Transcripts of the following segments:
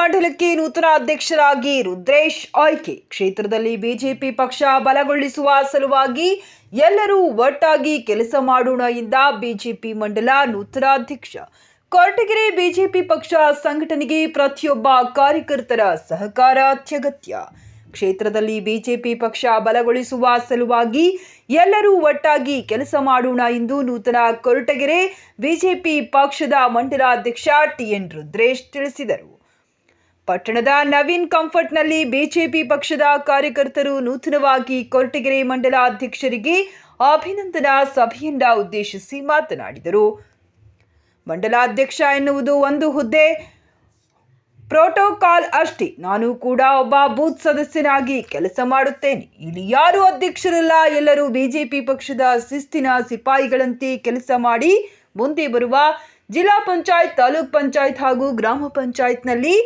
ಮಂಡಲಕ್ಕೆ ನೂತನ ಅಧ್ಯಕ್ಷರಾಗಿ ರುದ್ರೇಶ್ ಆಯ್ಕೆ. ಕ್ಷೇತ್ರದಲ್ಲಿ ಬಿಜೆಪಿ ಪಕ್ಷ ಬಲಗೊಳಿಸುವ ಸಲುವಾಗಿ ಎಲ್ಲರೂ ಒಟ್ಟಾಗಿ ಕೆಲಸ ಮಾಡೋಣ ಎಂದ ಬಿಜೆಪಿ ಮಂಡಲ ನೂತನ ಅಧ್ಯಕ್ಷ. ಕೊರಟಗೆರೆ ಬಿಜೆಪಿ ಪಕ್ಷ ಸಂಘಟನೆಗೆ ಪ್ರತಿಯೊಬ್ಬ ಕಾರ್ಯಕರ್ತರ ಸಹಕಾರ ಅತ್ಯಗತ್ಯ. ಕ್ಷೇತ್ರದಲ್ಲಿ ಬಿಜೆಪಿ ಪಕ್ಷ ಬಲಗೊಳಿಸುವ ಸಲುವಾಗಿ ಎಲ್ಲರೂ ಒಟ್ಟಾಗಿ ಕೆಲಸ ಮಾಡೋಣ ಎಂದು ನೂತನ ಕೊರಟಗೆರೆ ಬಿಜೆಪಿ ಪಕ್ಷದ ಮಂಡಲಾಧ್ಯಕ್ಷ ಟಿಎನ್ ರುದ್ರೇಶ್ ತಿಳಿಸಿದರು. ಪಟ್ಟಣದ ನವೀನ್ ಕಂಫರ್ಟ್ನಲ್ಲಿ ಬಿಜೆಪಿ ಪಕ್ಷದ ಕಾರ್ಯಕರ್ತರು ನೂತನವಾಗಿ ಕೊರಟಗೆರೆ ಮಂಡಲ ಅಧ್ಯಕ್ಷರಿಗೆ ಅಭಿನಂದನಾ ಸಭೆಯನ್ನ ಉದ್ದೇಶಿಸಿ ಮಾತನಾಡಿದರು. ಮಂಡಲಾಧ್ಯಕ್ಷ ಎನ್ನುವುದು ಒಂದು ಹುದ್ದೆ. ಪ್ರೋಟೋಕಾಲ್ ಅಷ್ಟೇ. ನಾನು ಕೂಡ ಒಬ್ಬ ಬೂತ್ ಸದಸ್ಯನಾಗಿ ಕೆಲಸ ಮಾಡುತ್ತೇನೆ. ಇಲ್ಲಿ ಯಾರು ಅಧ್ಯಕ್ಷರಲ್ಲ. ಎಲ್ಲರೂ ಬಿಜೆಪಿ ಪಕ್ಷದ ಶಿಸ್ತಿನ ಸಿಪಾಯಿಗಳಂತೆ ಕೆಲಸ ಮಾಡಿ ಮುಂದೆ ಬರುವ ಜಿಲ್ಲಾ ಪಂಚಾಯತ್, ತಾಲೂಕ್ ಪಂಚಾಯತ್ ಹಾಗೂ ಗ್ರಾಮ ಪಂಚಾಯತ್ನಲ್ಲಿ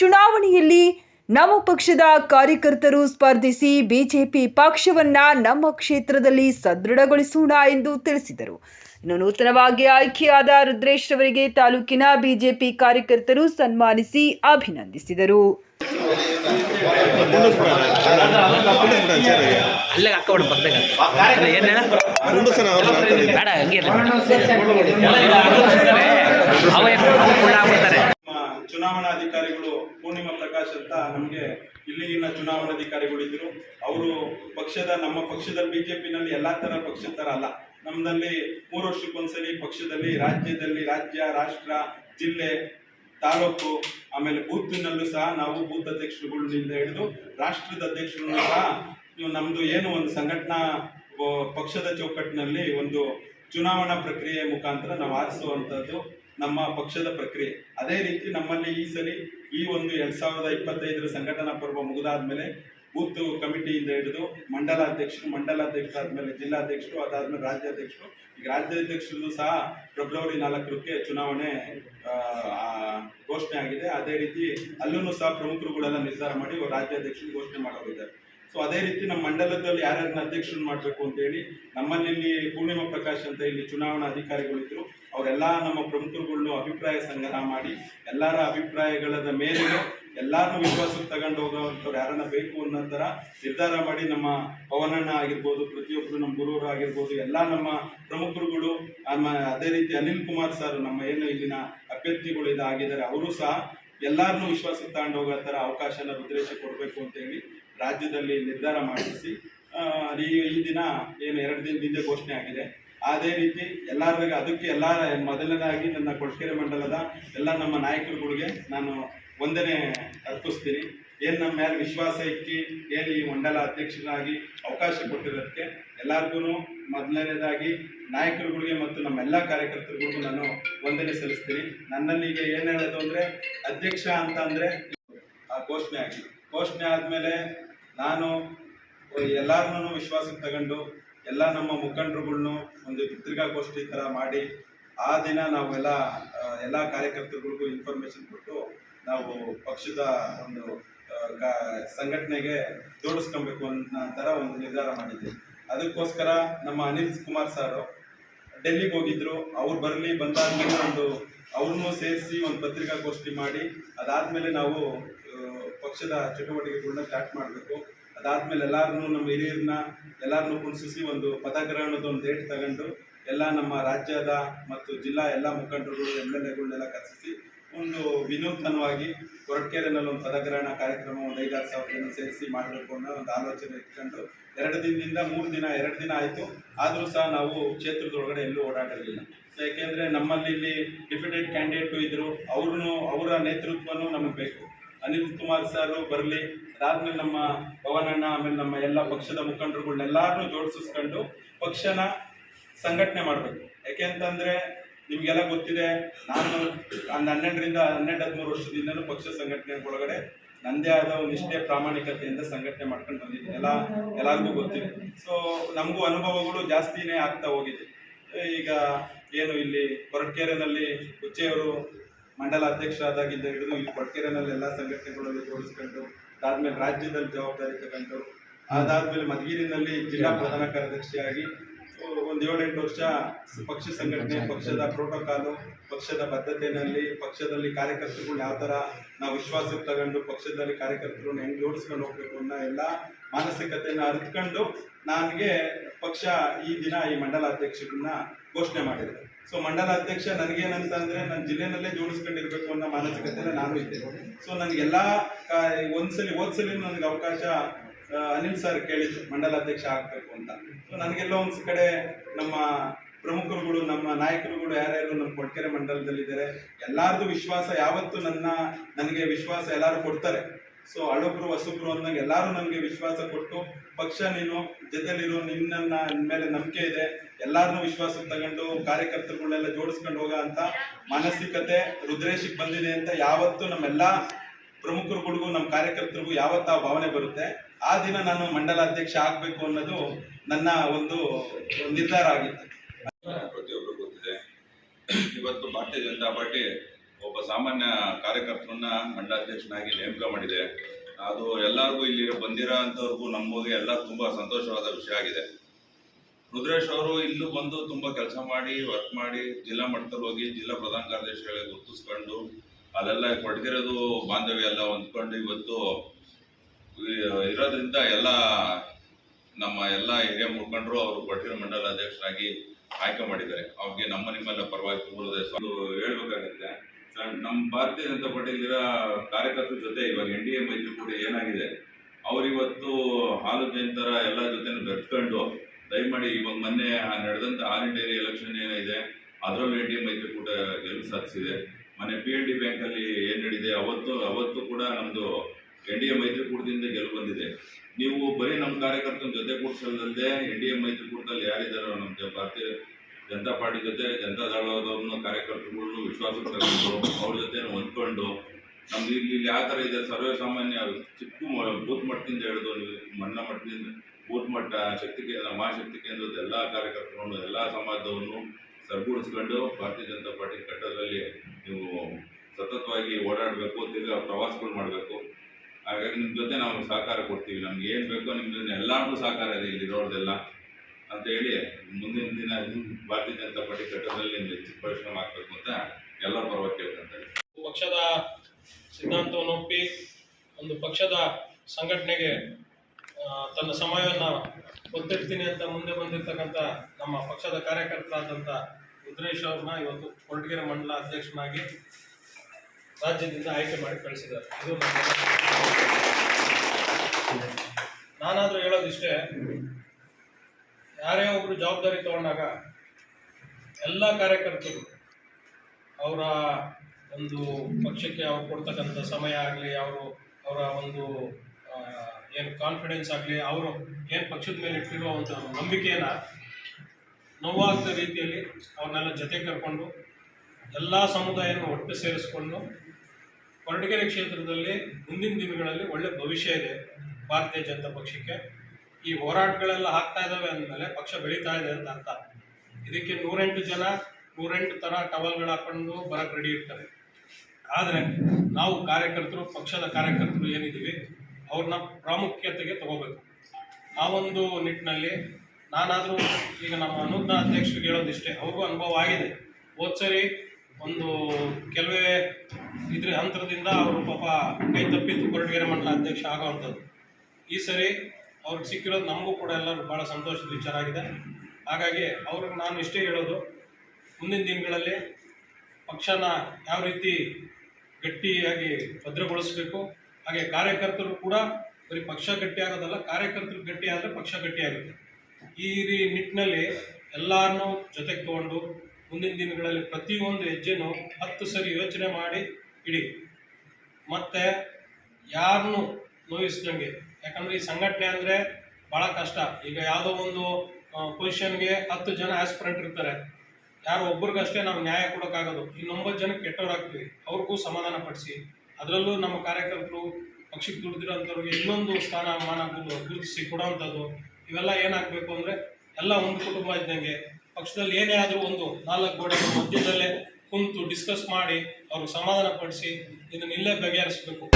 ಚುನಾವಣೆಯಲ್ಲಿ ನಮ್ಮ ಪಕ್ಷದ ಕಾರ್ಯಕರ್ತರು ಸ್ಪರ್ಧಿಸಿ ಬಿಜೆಪಿ ಪಕ್ಷವನ್ನ ನಮ್ಮ ಕ್ಷೇತ್ರದಲ್ಲಿ ಸದೃಢಗೊಳಿಸೋಣ ಎಂದು ತಿಳಿಸಿದರು ಇನ್ನು ನೂತನವಾಗಿ ಆಯ್ಕೆಯಾದ ರುದ್ರೇಶ್ ಅವರಿಗೆ ತಾಲೂಕಿನ ಬಿಜೆಪಿ ಕಾರ್ಯಕರ್ತರು ಸನ್ಮಾನಿಸಿ ಅಭಿನಂದಿಸಿದರು ಚುನಾವಣಾಧಿಕಾರಿಗಳು ಪೂರ್ಣಿಮಾ ಪ್ರಕಾಶ್ ಅಂತ ನಮಗೆ ಇಲ್ಲಿನ ಚುನಾವಣಾಧಿಕಾರಿಗಳು ಇದ್ರು ಅವರು ಪಕ್ಷದ, ನಮ್ಮ ಪಕ್ಷದ ಬಿ ಜೆ ಪಿನಲ್ಲಿ ಎಲ್ಲ ಥರ ಪಕ್ಷ ಥರ ಅಲ್ಲ. ನಮ್ಮದಲ್ಲಿ ಮೂರು ವರ್ಷಕ್ಕೊಂದ್ಸರಿ ಪಕ್ಷದಲ್ಲಿ, ರಾಜ್ಯದಲ್ಲಿ ರಾಜ್ಯ, ರಾಷ್ಟ್ರ, ಜಿಲ್ಲೆ, ತಾಲೂಕು, ಆಮೇಲೆ ಬೂತ್ನಲ್ಲೂ ಸಹ ನಾವು ಬೂತ್ ಅಧ್ಯಕ್ಷರುಗಳಿಂದ ಹಿಡಿದು ರಾಷ್ಟ್ರದ ಅಧ್ಯಕ್ಷರು ಸಹ ನಮ್ಮದು ಏನು ಒಂದು ಸಂಘಟನಾ ಪಕ್ಷದ ಚೌಕಟ್ಟಿನಲ್ಲಿ ಒಂದು ಚುನಾವಣಾ ಪ್ರಕ್ರಿಯೆ ಮುಖಾಂತರ ನಾವು ಆರಿಸುವಂಥದ್ದು ನಮ್ಮ ಪಕ್ಷದ ಪ್ರಕ್ರಿಯೆ. ಅದೇ ರೀತಿ ನಮ್ಮಲ್ಲಿ ಈ ಸರಿ ಈ ಒಂದು ಎರಡ್ ಸಾವಿರದ ಇಪ್ಪತ್ತೈದರ ಸಂಘಟನಾ ಪರ್ವ ಮುಗಿದಾದ್ಮೇಲೆ ಬೂತ್ ಕಮಿಟಿಯಿಂದ ಹಿಡಿದು ಮಂಡಲಾಧ್ಯಕ್ಷರು ಆದ್ಮೇಲೆ ಜಿಲ್ಲಾಧ್ಯಕ್ಷರು, ಅದಾದ್ಮೇಲೆ ರಾಜ್ಯಾಧ್ಯಕ್ಷರು, ಈಗ ರಾಜ್ಯಾಧ್ಯಕ್ಷರು ಸಹ ಫೆಬ್ರವರಿ ನಾಲ್ಕರಕ್ಕೆ ಚುನಾವಣೆ ಘೋಷಣೆ ಆಗಿದೆ. ಅದೇ ರೀತಿ ಅಲ್ಲೂ ಸಹ ಪ್ರಮುಖರುಗಳೆಲ್ಲ ನಿರ್ಧಾರ ಮಾಡಿ ರಾಜ್ಯಾಧ್ಯಕ್ಷರು ಘೋಷಣೆ ಮಾಡೋರಿದ್ದಾರೆ. ಸೊ ಅದೇ ರೀತಿ ನಮ್ಮ ಮಂಡಲದಲ್ಲಿ ಯಾರ್ಯಾರನ್ನ ಅಧ್ಯಕ್ಷರನ್ನ ಮಾಡಬೇಕು ಅಂತ ಹೇಳಿ ನಮ್ಮಲ್ಲಿ ಪೂರ್ಣಿಮಾ ಪ್ರಕಾಶ್ ಅಂತ ಇಲ್ಲಿ ಚುನಾವಣಾ ಅಧಿಕಾರಿಗಳಿದ್ರು ಅವರೆಲ್ಲ ನಮ್ಮ ಪ್ರಮುಖರುಗಳನ್ನು ಅಭಿಪ್ರಾಯ ಸಂಗ್ರಹ ಮಾಡಿ, ಎಲ್ಲರ ಅಭಿಪ್ರಾಯಗಳ ಮೇರೆಗೆ ಎಲ್ಲಾರನ್ನು ವಿಶ್ವಾಸಕ್ಕೆ ತಗೊಂಡು ಹೋಗೋವಂಥವ್ರು ಯಾರನ್ನ ಬೇಕು ಅನ್ನೋ ಥರ ನಿರ್ಧಾರ ಮಾಡಿ ನಮ್ಮ ಪವನಣ್ಣ ಆಗಿರ್ಬೋದು ಪ್ರತಿಯೊಬ್ಬರು ನಮ್ಮ ಗುರುವರು ಆಗಿರ್ಬೋದು, ಎಲ್ಲ ನಮ್ಮ ಪ್ರಮುಖರುಗಳು ನಮ್ಮ ಅದೇ ರೀತಿ ಅನಿಲ್ ಕುಮಾರ್ ಸರ್ ನಮ್ಮ ಏನು ಇಲ್ಲಿನ ಅಭ್ಯರ್ಥಿಗಳು ಇದಾಗಿದ್ದಾರೆ, ಅವರು ಸಹ ಎಲ್ಲಾರನ್ನು ವಿಶ್ವಾಸಕ್ಕೆ ತಗೊಂಡು ಹೋಗೋ ಥರ ಅವಕಾಶನ ರುದ್ರೇಶ ಕೊಡಬೇಕು ಅಂತ ಹೇಳಿ ರಾಜ್ಯದಲ್ಲಿ ನಿರ್ಧಾರ ಮಾಡಿಸಿ ಈ ದಿನ ಏನು ಎರಡು ದಿನದಿಂದ ಘೋಷಣೆ ಆಗಿದೆ. ಅದೇ ರೀತಿ ಎಲ್ಲರಿಗೂ ಅದಕ್ಕೆ ಎಲ್ಲ ಮೊದಲನೇದಾಗಿ ನನ್ನ ಕೊಳಕೆರೆ ಮಂಡಲದ ಎಲ್ಲ ನಮ್ಮ ನಾಯಕರುಗಳಿಗೆ ನಾನು ವಂದನೆ ಅರ್ಪಿಸ್ತೀನಿ. ಏನು ನಮ್ಮ ಮೇಲೆ ವಿಶ್ವಾಸ ಇಕ್ಕಿ, ಏನು ಈ ಮಂಡಲ ಅಧ್ಯಕ್ಷರಾಗಿ ಅವಕಾಶ ಕೊಟ್ಟಿರೋದಕ್ಕೆ ಎಲ್ಲರಿಗೂ ಮೊದಲನೇದಾಗಿ ನಾಯಕರುಗಳಿಗೆ ಮತ್ತು ನಮ್ಮೆಲ್ಲ ಕಾರ್ಯಕರ್ತರುಗಳಿಗೂ ನಾನು ವಂದನೆ ಸಲ್ಲಿಸ್ತೀನಿ. ನನ್ನಲ್ಲಿ ಈಗ ಏನು ಹೇಳೋದು ಅಂದರೆ ಅಧ್ಯಕ್ಷ ಅಂತ ಅಂದರೆ ಆ ಘೋಷಣೆ ಆಗಿ ಘೋಷಣೆ ಆದಮೇಲೆ ನಾನು ಎಲ್ಲರನ್ನೂ ವಿಶ್ವಾಸಕ್ಕೆ ತಗೊಂಡು ಎಲ್ಲ ನಮ್ಮ ಮುಖಂಡರುಗಳನ್ನು ಒಂದು ಪತ್ರಿಕಾಗೋಷ್ಠಿ ಥರ ಮಾಡಿ ಆ ದಿನ ನಾವೆಲ್ಲ ಎಲ್ಲ ಕಾರ್ಯಕರ್ತರುಗಳಿಗೂ ಇನ್ಫಾರ್ಮೇಷನ್ ಕೊಟ್ಟು ನಾವು ಪಕ್ಷದ ಒಂದು ಸಂಘಟನೆಗೆ ಜೋಡಿಸ್ಕೊಬೇಕು ಅನ್ನೋ ಥರ ಒಂದು ನಿರ್ಧಾರ ಮಾಡಿದ್ವಿ. ಅದಕ್ಕೋಸ್ಕರ ನಮ್ಮ ಅನಿಲ್ ಕುಮಾರ್ ಸಾರು ಡೆಲ್ಲಿಗೆ ಹೋಗಿದ್ರು. ಅವ್ರು ಬರಲಿ, ಬಂದಾದ್ಮೇಲೆ ಒಂದು ಅವ್ರನ್ನೂ ಸೇರಿಸಿ ಒಂದು ಪತ್ರಿಕಾಗೋಷ್ಠಿ ಮಾಡಿ ಅದಾದ್ಮೇಲೆ ನಾವು ಪಕ್ಷದ ಚಟುವಟಿಕೆಗಳನ್ನ ಸ್ಟಾರ್ಟ್ ಮಾಡಬೇಕು. ಅದಾದ್ಮೇಲೆ ಎಲ್ಲಾರ್ನು ನಮ್ಮ ಹಿರಿಯರನ್ನ ಎಲ್ಲರನ್ನೂ ಕುಣಿಸಿ ಒಂದು ಪದಗ್ರಹಣದ ಒಂದು ಡೇಟ್ ತಗೊಂಡು ಎಲ್ಲ ನಮ್ಮ ರಾಜ್ಯದ ಮತ್ತು ಜಿಲ್ಲಾ ಎಲ್ಲ ಮುಖಂಡರು ಎಂ ಎಲ್ ಎಗಳನ್ನೆಲ್ಲ ಕರೆಸಿ ಒಂದು ವಿನೂತನವಾಗಿ ಕೊರಟಕೆರೆನಲ್ಲಿ ಒಂದು ಪದಗ್ರಹಣ ಕಾರ್ಯಕ್ರಮ ಒಂದು ಐದಾರು ಸಾವಿರ ಜನ ಸೇರಿಸಿ ಅನ್ನೋ ಒಂದು ಆಲೋಚನೆ ಇಟ್ಕೊಂಡು ಎರಡು ದಿನದಿಂದ ಮೂರು ದಿನ, ಎರಡು ದಿನ ಆಯಿತು. ಆದರೂ ಸಹ ನಾವು ಕ್ಷೇತ್ರದೊಳಗಡೆ ಎಲ್ಲೂ ಓಡಾಡಲಿಲ್ಲ ಯಾಕೆಂದರೆ ನಮ್ಮಲ್ಲಿ ಇಲ್ಲಿ ಡಿಫಿಡೆಂಟ್ ಕ್ಯಾಂಡಿಡೇಟು ಇದ್ದರು ಅವ್ರೂ ಅವರ ನೇತೃತ್ವನೂ ನಮಗೆ ಬೇಕು. ಅನಿಲ್ ಕುಮಾರ್ ಸರ್ ಬರಲಿ, ಅದಾದ್ಮೇಲೆ ನಮ್ಮ ಪವನಣ್ಣ ಆಮೇಲೆ ನಮ್ಮ ಎಲ್ಲ ಪಕ್ಷದ ಮುಖಂಡರುಗಳನ್ನೆಲ್ಲರನ್ನೂ ಜೋಡಿಸಿಸ್ಕೊಂಡು ಪಕ್ಷನ ಸಂಘಟನೆ ಮಾಡಬೇಕು. ಯಾಕೆ ಯಾಕೆಂತಂದ್ರೆ ನಿಮಗೆಲ್ಲ ಗೊತ್ತಿದೆ, ನಾನು ಒಂದು ಹನ್ನೆರಡರಿಂದ ಹನ್ನೆರಡು, ಹದಿಮೂರು ವರ್ಷದಿಂದಲೂ ಪಕ್ಷ ಸಂಘಟನೆ ಒಳಗಡೆ ನನ್ನದೇ ಆದ ಒಂದು ನಿಷ್ಠೆ, ಪ್ರಾಮಾಣಿಕತೆಯಿಂದ ಸಂಘಟನೆ ಮಾಡ್ಕೊಂಡು ಬಂದಿದ್ದೀನಿ. ಎಲ್ಲ, ಎಲ್ಲರಿಗೂ ಗೊತ್ತಿದೆ. ಸೊ ನಮಗೂ ಅನುಭವಗಳು ಜಾಸ್ತಿನೇ ಆಗ್ತಾ ಹೋಗಿದೆ. ಈಗ ಏನು ಇಲ್ಲಿ ಕೊರಟಗೆರೆನಲ್ಲಿ ಉಚ್ಚೆಯವರು ಮಂಡಲ ಅಧ್ಯಕ್ಷರಾದಾಗಿಂದ ಹಿಡಿದು ಇಲ್ಲಿ ಕೊಡ್ಕೆರೆನಲ್ಲಿ ಎಲ್ಲ ಸಂಘಟನೆಗಳಲ್ಲಿ ಜೋಡಿಸ್ಕೊಂಡು, ಅದಾದ್ಮೇಲೆ ರಾಜ್ಯದಲ್ಲಿ ಜವಾಬ್ದಾರಿ ತಗೊಂಡು ಅದಾದ್ಮೇಲೆ ಮಧುಗಿರಿನಲ್ಲಿ ಜಿಲ್ಲಾ ಪ್ರಧಾನ ಕಾರ್ಯದರ್ಶಿಯಾಗಿ ಒಂದು ಏಳೆಂಟು ವರ್ಷ ಪಕ್ಷ ಸಂಘಟನೆ, ಪಕ್ಷದ ಪ್ರೋಟೋಕಾಲು ಪಕ್ಷದ ಬದ್ಧತೆಯಲ್ಲಿ, ಪಕ್ಷದಲ್ಲಿ ಕಾರ್ಯಕರ್ತರು ಯಾವ ಥರ ನಾವು ವಿಶ್ವಾಸಕ್ಕೆ ತಗೊಂಡು, ಪಕ್ಷದಲ್ಲಿ ಕಾರ್ಯಕರ್ತರನ್ನ ಹೆಂಗೆ ಜೋಡಿಸ್ಕೊಂಡು ಹೋಗ್ಬೇಕು ಅನ್ನೋ ಎಲ್ಲ ಮಾನಸಿಕತೆಯನ್ನು ಅರಿತ್ಕೊಂಡು ನನಗೆ ಪಕ್ಷ ಈ ದಿನ ಈ ಮಂಡಲ ಅಧ್ಯಕ್ಷರನ್ನ ಘೋಷಣೆ ಮಾಡಿದೆ. ಸೊ ಮಂಡಲ ಅಧ್ಯಕ್ಷ ನನಗೇನಂತಂದರೆ ನನ್ನ ಜಿಲ್ಲೆನಲ್ಲೇ ಜೋಡಿಸ್ಕೊಂಡಿರ್ಬೇಕು ಅನ್ನೋ ಮಾನಸಿಕತೆ ನಾನು ಇದ್ದೆ ಸೊ ನನಗೆಲ್ಲ ಕಾ, ಒಂದ್ಸಲಿ ಹೋದ್ಸಲಿ ನನಗೆ ಅವಕಾಶ ಅನಿಲ್ ಸರ್ ಕೇಳಿದ್ರು, ಮಂಡಲ ಅಧ್ಯಕ್ಷ ಆಗಬೇಕು ಅಂತ. ಸೊ ನನಗೆಲ್ಲೋ ಒಂದು ಕಡೆ ನಮ್ಮ ಪ್ರಮುಖರುಗಳು, ನಮ್ಮ ನಾಯಕರುಗಳು ಯಾರ್ಯಾರು ನಮ್ಮ ಕೊಡ್ಕೆರೆ ಮಂಡಲದಲ್ಲಿದ್ದಾರೆ, ಎಲ್ಲಾರ್ದು ವಿಶ್ವಾಸ ಯಾವತ್ತು ನನ್ನ, ನನಗೆ ವಿಶ್ವಾಸ ಎಲ್ಲಾರು ಕೊಡ್ತಾರೆ. ಸೊ ಹಳಬ್ರು ಹೊಸಬ್ರು ಅಂದಂಗೆ ಎಲ್ಲರೂ ನನಗೆ ವಿಶ್ವಾಸ ಕೊಟ್ಟು, ಪಕ್ಷ ನೀನು, ಜೊತೆಲಿರು ನಿನ್ನ ನಿನ್ ಮೇಲೆ ನಂಬಿಕೆ ಇದೆ ಎಲ್ಲಾರನ್ನೂ ವಿಶ್ವಾಸ ತಗೊಂಡು ಕಾರ್ಯಕರ್ತರುಗಳನ್ನೆಲ್ಲ ಜೋಡಿಸ್ಕೊಂಡು ಹೋಗ ಅಂತ ಮಾನಸಿಕತೆ ರುದ್ರೇಶಿಗೆ ಬಂದಿದೆ ಅಂತ ಯಾವತ್ತು ನಮ್ಮೆಲ್ಲ ಪ್ರಮುಖರುಗಳಿಗೂ ನಮ್ಮ ಕಾರ್ಯಕರ್ತರಿಗೂ ಯಾವತ್ತು ಆ ಭಾವನೆ ಬರುತ್ತೆ. ಆ ದಿನ ನಾನು ಮಂಡಲ ಅಧ್ಯಕ್ಷ ಆಗಬೇಕು ಅನ್ನೋದು ನನ್ನ ಒಂದು ನಿರ್ಧಾರ ಆಗಿತ್ತು. ಪ್ರತಿಯೊಬ್ಬರು ಗೊತ್ತಿದೆ. ಇವತ್ತು ಭಾರತೀಯ ಜನತಾ ಪಾರ್ಟಿ ಒಬ್ಬ ಸಾಮಾನ್ಯ ಕಾರ್ಯಕರ್ತರನ್ನ ಮಂಡಲಾಧ್ಯಕ್ಷನಾಗಿ ನೇಮಕ ಮಾಡಿದೆ. ಅದು ಎಲ್ಲರಿಗೂ ಇಲ್ಲಿ ಬಂದಿರೋ ಅಂಥವ್ರಿಗೂ ನಮಗೆ ಎಲ್ಲ ತುಂಬ ಸಂತೋಷವಾದ ವಿಷಯ ಆಗಿದೆ. ರುದ್ರೇಶ್ ಅವರು ಇಲ್ಲೂ ಬಂದು ತುಂಬ ಕೆಲಸ ಮಾಡಿ ವರ್ಕ್ ಮಾಡಿ, ಜಿಲ್ಲಾ ಮಟ್ಟದಲ್ಲಿ ಹೋಗಿ ಜಿಲ್ಲಾ ಪ್ರಧಾನ ಕಾರ್ಯದರ್ಶಿಗಳಿಗೆ ಗುರುತಿಸ್ಕೊಂಡು, ಅಲ್ಲೆಲ್ಲ ಕೊಡ್ಗಿರೋದು ಬಾಂಧವ್ಯ ಎಲ್ಲ ಹೊಂದ್ಕೊಂಡು ಇವತ್ತು ಇರೋದ್ರಿಂದ ಎಲ್ಲ ನಮ್ಮ ಎಲ್ಲ ಹಿರಿಯ ಮುಖಂಡರು ಅವರು ಪಟೇಲ್ ಮಂಡಲ ಅಧ್ಯಕ್ಷರಾಗಿ ಆಯ್ಕೆ ಮಾಡಿದ್ದಾರೆ. ಅವ್ರಿಗೆ ನಮ್ಮ ನಿಮ್ಮೆಲ್ಲ ಪರವಾಗಿ ಹೇಳ್ಬೇಕಾಗುತ್ತೆ. ನಮ್ಮ ಭಾರತೀಯ ಜನತಾ ಪಾರ್ಟಿಲಿರೋ ಕಾರ್ಯಕರ್ತರ ಜೊತೆ ಇವಾಗ ಎನ್ ಡಿ ಎ ಮೈತ್ರಿಕೂಟ ಏನಾಗಿದೆ? ಅವರಿವತ್ತು ಹಾಲು ಜಯಂತರ ಎಲ್ಲ ಜೊತೆನೂ ಬೆರೆತ್ಕೊಂಡು ದಯಮಾಡಿ ಇವಾಗ ಮೊನ್ನೆ ನಡೆದಂಥ ಆಲ್ ಇಂಡಿಯಾ ಎಲೆಕ್ಷನ್ ಏನಿದೆ, ಅದರಲ್ಲೂ ಎನ್ ಡಿ ಎ ಮೈತ್ರಿಕೂಟ ಗೆಲುವು ಸಾಧಿಸಿದೆ. ಮೊನ್ನೆ ಪಿ ಎಲ್ ಡಿ ಬ್ಯಾಂಕಲ್ಲಿ ಏನು ನಡೆದಿದೆ ಅವತ್ತು ಅವತ್ತು ಕೂಡ ನಮ್ಮದು ಎನ್ ಡಿ ಎ ಮೈತ್ರಿಕೂಟದಿಂದ ಗೆಲುವು ಬಂದಿದೆ. ನೀವು ಬರೀ ನಮ್ಮ ಕಾರ್ಯಕರ್ತನ ಜೊತೆ ಕೂಡಿಸಲ್ಲದೆ ಎನ್ ಡಿ ಎ ಮೈತ್ರಿಕೂಟದಲ್ಲಿ ಯಾರಿದ್ದಾರೋ ನಮ್ಮ ಭಾರತೀಯ ಜನತಾ ಪಾರ್ಟಿ ಜೊತೆ, ಜನತಾ ದಳದವ್ರನ್ನ, ಕಾರ್ಯಕರ್ತರುಗಳನ್ನು ವಿಶ್ವಾಸಕ್ಕೆ ತಗೊಂಡು ಅವ್ರ ಜೊತೆ ಹೊಂದ್ಕೊಂಡು, ನಮ್ದು ಇಲ್ಲಿ ಇಲ್ಲಿ ಯಾವ ಥರ ಇದೆ. ಸರ್ವೇ ಸಾಮಾನ್ಯ ಚಿಕ್ಕ ಬೂತ್ ಮಟ್ಟದಿಂದ ಹಿಡಿದು ಮಣ್ಣ ಮಟ್ಟದಿಂದ, ಬೂತ್ ಮಟ್ಟ, ಶಕ್ತಿ ಕೇಂದ್ರ, ಮಹಾಶಕ್ತಿ ಕೇಂದ್ರದ ಎಲ್ಲ ಕಾರ್ಯಕರ್ತರನ್ನು, ಎಲ್ಲ ಸಮಾಜದವನ್ನು ಸರಿಗೂಡಿಸ್ಕೊಂಡು ಭಾರತೀಯ ಜನತಾ ಪಾರ್ಟಿ ಕಟ್ಟೋದ್ರಲ್ಲಿ ನೀವು ಸತತವಾಗಿ ಓಡಾಡಬೇಕು, ತಿರ್ಗಾ ಪ್ರವಾಸಗಳು ಮಾಡಬೇಕು. ಹಾಗಾಗಿ ನಿಮ್ಮ ಜೊತೆ ನಾವು ಸಹಕಾರ ಕೊಡ್ತೀವಿ. ನಮ್ಗೆ ಏನು ಬೇಕೋ ನಿಮ್ಮ ಜೊತೆ ಎಲ್ಲರಿಗೂ ಸಹಕಾರ ಇದೆ ಇಲ್ಲಿರೋರ್ದೆಲ್ಲ ಅಂತ ಹೇಳಿ ಮುಂದಿನ ದಿನ ಭಾರತೀಯ ಜನತಾ ಪಾರ್ಟಿ ಕಟ್ಟದಲ್ಲಿ ನಿಮ್ಗೆ ಹೆಚ್ಚು ಪರಿಶ್ರಮ ಆಗಬೇಕು ಅಂತ ಎಲ್ಲ ಪರವಾಗಿ ಪಕ್ಷದ ಸಿದ್ಧಾಂತವನ್ನು ಒಪ್ಪಿ, ಒಂದು ಪಕ್ಷದ ಸಂಘಟನೆಗೆ ತನ್ನ ಸಮಯವನ್ನು ಗೊತ್ತಿರ್ತೀನಿ ಅಂತ ಮುಂದೆ ಬಂದಿರತಕ್ಕಂಥ ನಮ್ಮ ಪಕ್ಷದ ಕಾರ್ಯಕರ್ತರಾದಂಥ ರುದ್ರೇಶ್ ಅವ್ರನ್ನ ಇವತ್ತು ಕೊರಟಗೆರೆ ಮಂಡಲ ಅಧ್ಯಕ್ಷನಾಗಿ ರಾಜ್ಯದಿಂದ ಆಯ್ಕೆ ಮಾಡಿ ಕಳಿಸಿದ್ದಾರೆ. ಇದು ನಾನಾದರೂ ಹೇಳೋದಿಷ್ಟೇ ಯಾರೇ ಒಬ್ಬರು ಜವಾಬ್ದಾರಿ ತಗೊಂಡಾಗ ಎಲ್ಲ ಕಾರ್ಯಕರ್ತರು ಅವರ ಒಂದು ಪಕ್ಷಕ್ಕೆ ಅವ್ರು ಕೊಡ್ತಕ್ಕಂಥ ಸಮಯ ಆಗಲಿ, ಅವರು ಅವರ ಒಂದು ಏನು ಕಾನ್ಫಿಡೆನ್ಸ್ ಆಗಲಿ, ಅವರು ಏನು ಪಕ್ಷದ ಮೇಲೆ ಇಟ್ಟಿರೋ ಒಂದು ನಂಬಿಕೆಯನ್ನು ನೋವಾಗದ ರೀತಿಯಲ್ಲಿ ಅವ್ರನ್ನೆಲ್ಲ ಜೊತೆ ಕರ್ಕೊಂಡು, ಎಲ್ಲ ಸಮುದಾಯವನ್ನು ಒಟ್ಟು ಸೇರಿಸ್ಕೊಂಡು ಕೊರಟಗೆರೆ ಕ್ಷೇತ್ರದಲ್ಲಿ ಮುಂದಿನ ದಿನಗಳಲ್ಲಿ ಒಳ್ಳೆ ಭವಿಷ್ಯ ಇದೆ ಭಾರತೀಯ ಜನತಾ ಪಕ್ಷಕ್ಕೆ. ಈ ಹೋರಾಟಗಳೆಲ್ಲ ಆಗ್ತಾ ಇದ್ದಾವೆ ಅಂದಮೇಲೆ ಪಕ್ಷ ಬೆಳೀತಾ ಇದೆ ಅಂತ ಅರ್ಥ. ಇದಕ್ಕೆ ನೂರೆಂಟು ಜನ, ನೂರೆಂಟು ಥರ ಟವಲ್ಗಳು ಹಾಕೊಂಡು ಬರಕ್ಕೆ ರೆಡಿ ಇರ್ತಾರೆ. ಆದರೆ ನಾವು ಕಾರ್ಯಕರ್ತರು, ಪಕ್ಷದ ಕಾರ್ಯಕರ್ತರು ಏನಿದ್ದೀವಿ, ಅವ್ರನ್ನ ಪ್ರಾಮುಖ್ಯತೆಗೆ ತಗೋಬೇಕು. ಆ ಒಂದು ನಿಟ್ಟಿನಲ್ಲಿ ನಾನಾದರೂ ಈಗ ನಮ್ಮ ಅನುಜ್ಞಾ ಅಧ್ಯಕ್ಷರಿಗೆ ಹೇಳೋದಿಷ್ಟೇ, ಅವ್ರಿಗೂ ಅನುಭವ ಆಗಿದೆ. ಹೋದ್ ಸರಿ ಒಂದು ಕೆಲವೇ ಇದ್ರ ಹಂತದಿಂದ ಅವರು ಪಾಪ ಕೈ ತಪ್ಪಿದ್ದು ಕೊರಟಗೆರೆ ಮಂಡಲ ಅಧ್ಯಕ್ಷ ಆಗೋವಂಥದ್ದು. ಈ ಸರಿ ಅವ್ರಿಗೆ ಸಿಕ್ಕಿರೋದು ನಮಗೂ ಕೂಡ ಎಲ್ಲರೂ ಭಾಳ ಸಂತೋಷದ ವಿಚಾರ ಆಗಿದೆ. ಹಾಗಾಗಿ ಅವ್ರಿಗೆ ನಾನು ಇಷ್ಟೇ ಹೇಳೋದು, ಮುಂದಿನ ದಿನಗಳಲ್ಲಿ ಪಕ್ಷನ ಯಾವ ರೀತಿ ಗಟ್ಟಿಯಾಗಿ ಭದ್ರಗೊಳಿಸಬೇಕು, ಹಾಗೆ ಕಾರ್ಯಕರ್ತರು ಕೂಡ ಬರೀ ಪಕ್ಷ ಗಟ್ಟಿ ಆಗೋದಲ್ಲ ಕಾರ್ಯಕರ್ತರು ಗಟ್ಟಿ ಪಕ್ಷ ಗಟ್ಟಿಯಾಗುತ್ತೆ. ಈ ನಿಟ್ಟಿನಲ್ಲಿ ಎಲ್ಲರನ್ನೂ ಜೊತೆಗೆ ತಗೊಂಡು ಮುಂದಿನ ದಿನಗಳಲ್ಲಿ ಪ್ರತಿಯೊಂದು ಹೆಜ್ಜೆನೂ ಹತ್ತು ಸರಿ ಯೋಚನೆ ಮಾಡಿ ಇಡಿ. ಮತ್ತು ಯಾರನ್ನು ನೋಯಿಸ್ದಂಗೆ. ಯಾಕಂದರೆ ಈ ಸಂಘಟನೆ ಅಂದರೆ ಭಾಳ ಕಷ್ಟ. ಈಗ ಯಾವುದೋ ಒಂದು ಪೊಸಿಷನ್ಗೆ ಹತ್ತು ಜನ ಆಸ್ಪಿರೆಂಟ್ ಇರ್ತಾರೆ. ಯಾರು ಒಬ್ರಿಗಷ್ಟೇ ನಾವು ನ್ಯಾಯ ಕೊಡೋಕ್ಕಾಗೋದು. ಇನ್ನೊಂಬತ್ತು ಜನಕ್ಕೆ ಕೆಟ್ಟವರಾಗ್ತೀವಿ. ಅವ್ರಿಗೂ ಸಮಾಧಾನ ಪಡಿಸಿ. ಅದರಲ್ಲೂ ನಮ್ಮ ಕಾರ್ಯಕರ್ತರು ಪಕ್ಷಕ್ಕೆ ದುಡಿದಿರೋಂಥವ್ರಿಗೆ ಇನ್ನೊಂದು ಸ್ಥಾನಮಾನ ಗುರುತಿಸಿ ಕೊಡೋವಂಥದ್ದು. ಇವೆಲ್ಲ ಏನಾಗಬೇಕು ಅಂದರೆ ಎಲ್ಲ ಒಂದು ಕುಟುಂಬ ಇದ್ದಂಗೆ ಪಕ್ಷದಲ್ಲಿ ಏನೇ ಆದರೂ ಒಂದು ನಾಲ್ಕು ಗೋಡೆ ಮಧ್ಯದಲ್ಲೇ ಕುಂತು ಡಿಸ್ಕಸ್ ಮಾಡಿ ಅವ್ರಿಗೆ ಸಮಾಧಾನ ಪಡಿಸಿ ಇದನ್ನ ಇಲ್ಲೇ ಬಗೆಹರಿಸಬೇಕು.